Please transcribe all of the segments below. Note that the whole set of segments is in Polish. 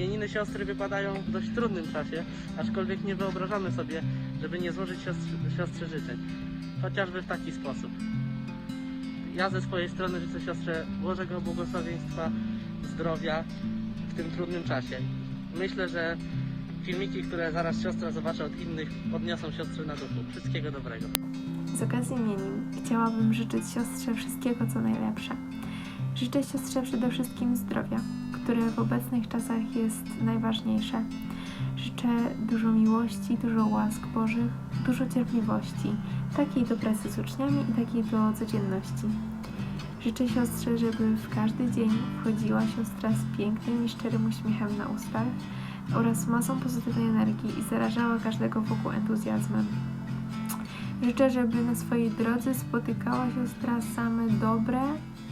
Imieniny siostry wypadają w dość trudnym czasie, aczkolwiek nie wyobrażamy sobie, żeby nie złożyć siostrze, życzeń. Chociażby w taki sposób. Ja ze swojej strony życzę siostrze Bożego błogosławieństwa, zdrowia w tym trudnym czasie. Myślę, że filmiki, które zaraz siostra zobaczy od innych, podniosą siostrę na duchu. Wszystkiego dobrego. Z okazji imienin chciałabym życzyć siostrze wszystkiego, co najlepsze. Życzę siostrze przede wszystkim zdrowia, które w obecnych czasach jest najważniejsze. Życzę dużo miłości, dużo łask Bożych, dużo cierpliwości, takiej do pracy z uczniami i takiej do codzienności. Życzę siostrze, żeby w każdy dzień wchodziła siostra z pięknym i szczerym uśmiechem na ustach oraz masą pozytywnej energii i zarażała każdego wokół entuzjazmem. Życzę, żeby na swojej drodze spotykała siostra same dobre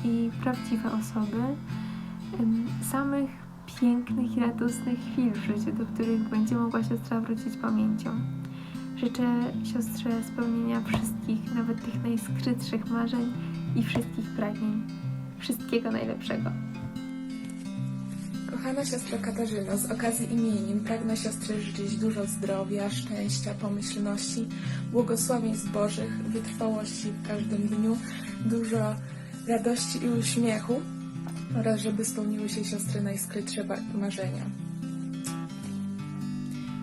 i prawdziwe osoby, samych pięknych i radosnych chwil w życiu, do których będzie mogła siostra wrócić pamięcią. Życzę siostrze spełnienia wszystkich, nawet tych najskrytszych marzeń i wszystkich pragnień. Wszystkiego najlepszego. Kochana siostro Katarzyno, z okazji imienin pragnę siostrze życzyć dużo zdrowia, szczęścia, pomyślności, błogosławieństw Bożych, wytrwałości w każdym dniu, dużo radości i uśmiechu oraz żeby spełniły się siostry najskrytsze marzenia.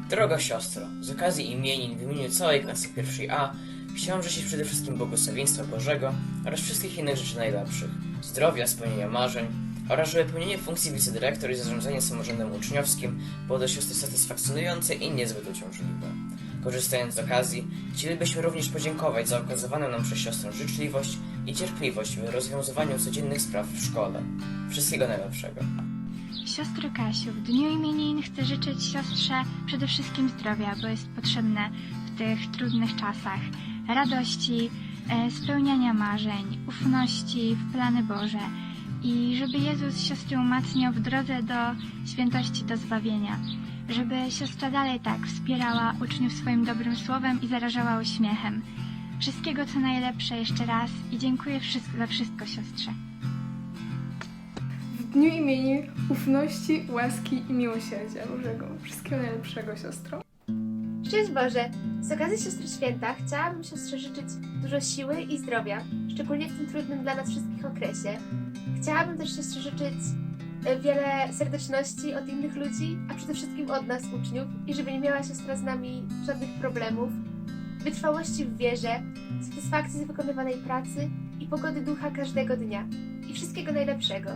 Droga siostro, z okazji imienin w imieniu całej klasy pierwszej A chciałem życzyć przede wszystkim błogosławieństwa Bożego oraz wszystkich innych rzeczy najlepszych, zdrowia, spełnienia marzeń oraz żeby pełnienie funkcji wicedyrektor i zarządzanie samorządem uczniowskim było dla siostry satysfakcjonujące i niezbyt uciążliwe. Korzystając z okazji, chcielibyśmy również podziękować za okazywaną nam przez siostrę życzliwość i cierpliwość w rozwiązywaniu codziennych spraw w szkole. Wszystkiego najlepszego. Siostro Kasiu, w dniu imienin chcę życzyć siostrze przede wszystkim zdrowia, bo jest potrzebne w tych trudnych czasach. Radości, e, spełniania marzeń, ufności w plany Boże i żeby Jezus siostry umacniał w drodze do świętości, do zbawienia. Żeby siostra dalej tak wspierała uczniów swoim dobrym słowem i zarażała uśmiechem. Wszystkiego co najlepsze jeszcze raz i dziękuję wszystko, za wszystko siostrze. W dniu imienin ufności, łaski i miłosierdzia Bożego. Wszystkiego najlepszego, siostro. Szczęść Boże! Z okazji Siostry Święta chciałabym siostrze życzyć dużo siły i zdrowia, szczególnie w tym trudnym dla nas wszystkich okresie. Chciałabym też siostrze życzyć wiele serdeczności od innych ludzi, a przede wszystkim od nas, uczniów, i żeby nie miała siostra z nami żadnych problemów, wytrwałości w wierze, satysfakcji z wykonywanej pracy i pogody ducha każdego dnia. I wszystkiego najlepszego.